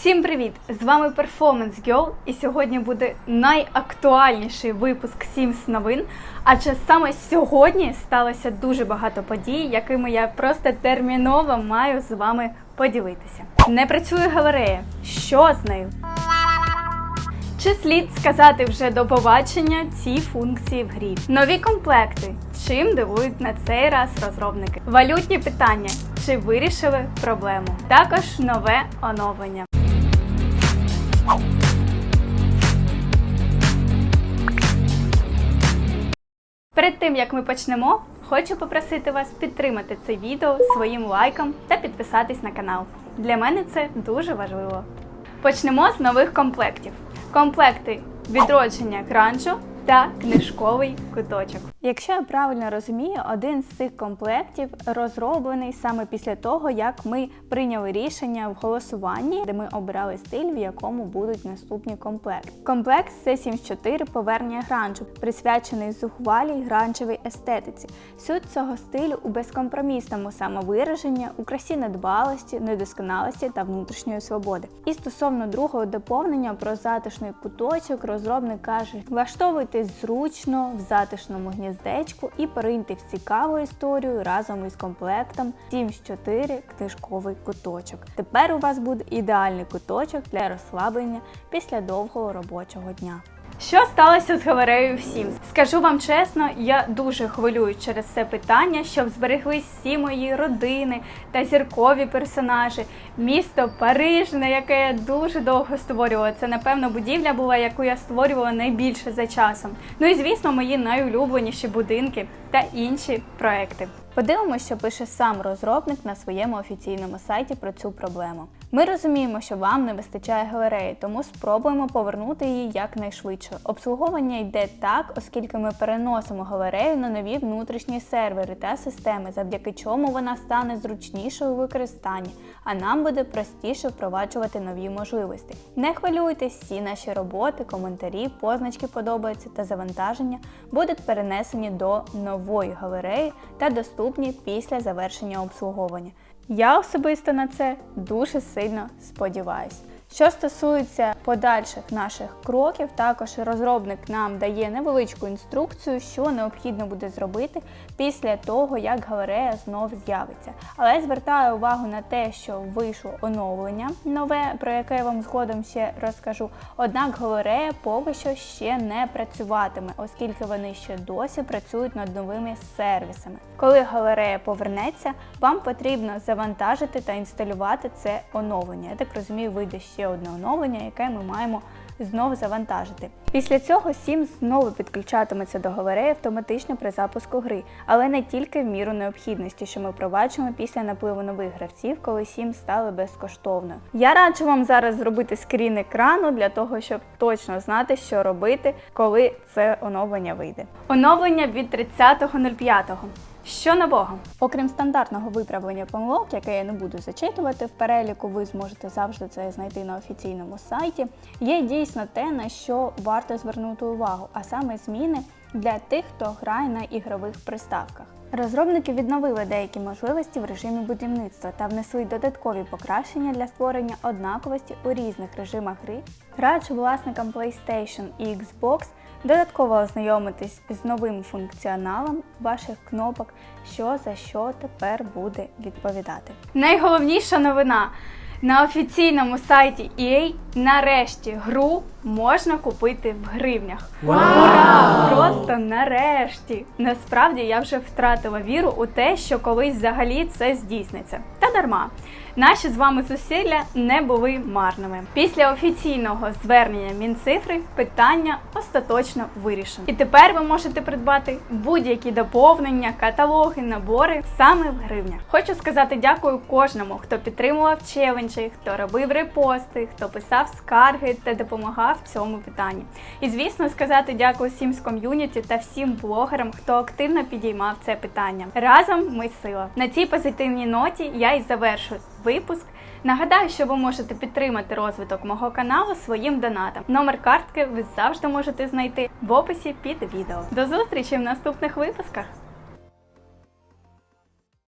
Всім привіт! З вами Performance Girl і сьогодні буде найактуальніший випуск Sims новин. Адже саме сьогодні сталося дуже багато подій, якими я просто терміново маю з вами поділитися. Не працює галерея. Що з нею? Чи слід сказати вже до побачення ці функції в грі? Нові комплекти. Чим дивують на цей раз розробники? Валютні питання. Чи вирішили проблему? Також нове оновлення. Перед тим як ми почнемо, хочу попросити вас підтримати це відео своїм лайком та підписатись на канал. Для мене це дуже важливо. Почнемо з нових комплектів. Комплекти відродження гранжу та книжковий куточок. Якщо я правильно розумію, один з цих комплектів розроблений саме після того, як ми прийняли рішення в голосуванні, де ми обирали стиль, в якому будуть наступні комплекти. Комплект C74 повернення гранжу, присвячений зухвалій гранжевій естетиці. Суть цього стилю у безкомпромісному самовираженні, у красі недбалості, недосконалості та внутрішньої свободи. І стосовно другого доповнення про затишний куточок, розробник каже: влаштовуйтесь зручно в затишному гніздечку і пориньте в цікаву історію разом із комплектом 7-4 книжковий куточок. Тепер у вас буде ідеальний куточок для розслаблення після довгого робочого дня. Що сталося з галереєю в? Скажу вам чесно, я дуже хвилююсь через це питання, щоб збереглись всі мої родини та зіркові персонажі. Місто Париж, на яке я дуже довго створювала. Це, напевно, будівля була, яку я створювала найбільше за часом. Ну і звісно, мої найулюбленіші будинки та інші проекти. Подивимося, що пише сам розробник на своєму офіційному сайті про цю проблему. Ми розуміємо, що вам не вистачає галереї, тому спробуємо повернути її якнайшвидше. Обслуговування йде так, оскільки ми переносимо галерею на нові внутрішні сервери та системи, завдяки чому вона стане зручнішою у використанні, а нам буде простіше впроваджувати нові можливості. Не хвилюйтесь, всі наші роботи, коментарі, позначки подобаються та завантаження будуть перенесені до нової галереї та доступні після завершення обслуговування. Я особисто на це дуже сильно сподіваюся. Що стосується подальших наших кроків, також розробник нам дає невеличку інструкцію, що необхідно буде зробити після того, як галерея знов з'явиться. Але звертаю увагу на те, що вийшло оновлення нове, про яке я вам згодом ще розкажу. Однак галерея поки що ще не працюватиме, оскільки вони ще досі працюють над новими сервісами. Коли галерея повернеться, вам потрібно завантажити та інсталювати це оновлення. Я так розумію, вийде ще одне оновлення, яке ми маємо знову завантажити. Після цього Sims знову підключатиметься до галереї автоматично при запуску гри, але не тільки в міру необхідності, що ми впроваджуємо після напливу нових гравців, коли Sims стали безкоштовною. Я раджу вам зараз зробити скрін екрану для того, щоб точно знати, що робити, коли це оновлення вийде. Оновлення від 30.05. Що нового? Окрім стандартного виправлення помилок, яке я не буду зачитувати в переліку, ви зможете завжди це знайти на офіційному сайті. Є дійсно те, на що варто звернути увагу, а саме зміни для тих, хто грає на ігрових приставках. Розробники відновили деякі можливості в режимі будівництва та внесли додаткові покращення для створення однаковості у різних режимах гри. Раджу власникам PlayStation і Xbox додатково ознайомитись з новим функціоналом ваших кнопок, що за що тепер буде відповідати. Найголовніша новина. На офіційному сайті EA нарешті гру можна купити в гривнях. Ура! Просто нарешті! Насправді я вже втратила віру у те, що колись взагалі це здійсниться. Та дарма. Наші з вами зусилля не були марними. Після офіційного звернення Мінцифри питання остаточно вирішено. І тепер ви можете придбати будь-які доповнення, каталоги, набори саме в гривнях. Хочу сказати дякую кожному, хто підтримував челенджі, хто робив репости, хто писав скарги та допомагав в цьому питанні. І звісно, сказати дякую всім з ком'юніті та всім блогерам, хто активно підіймав це питання. Разом ми сила. На цій позитивній ноті я і завершу випуск. Нагадаю, що ви можете підтримати розвиток мого каналу своїм донатом. Номер картки ви завжди можете знайти в описі під відео. До зустрічі в наступних випусках!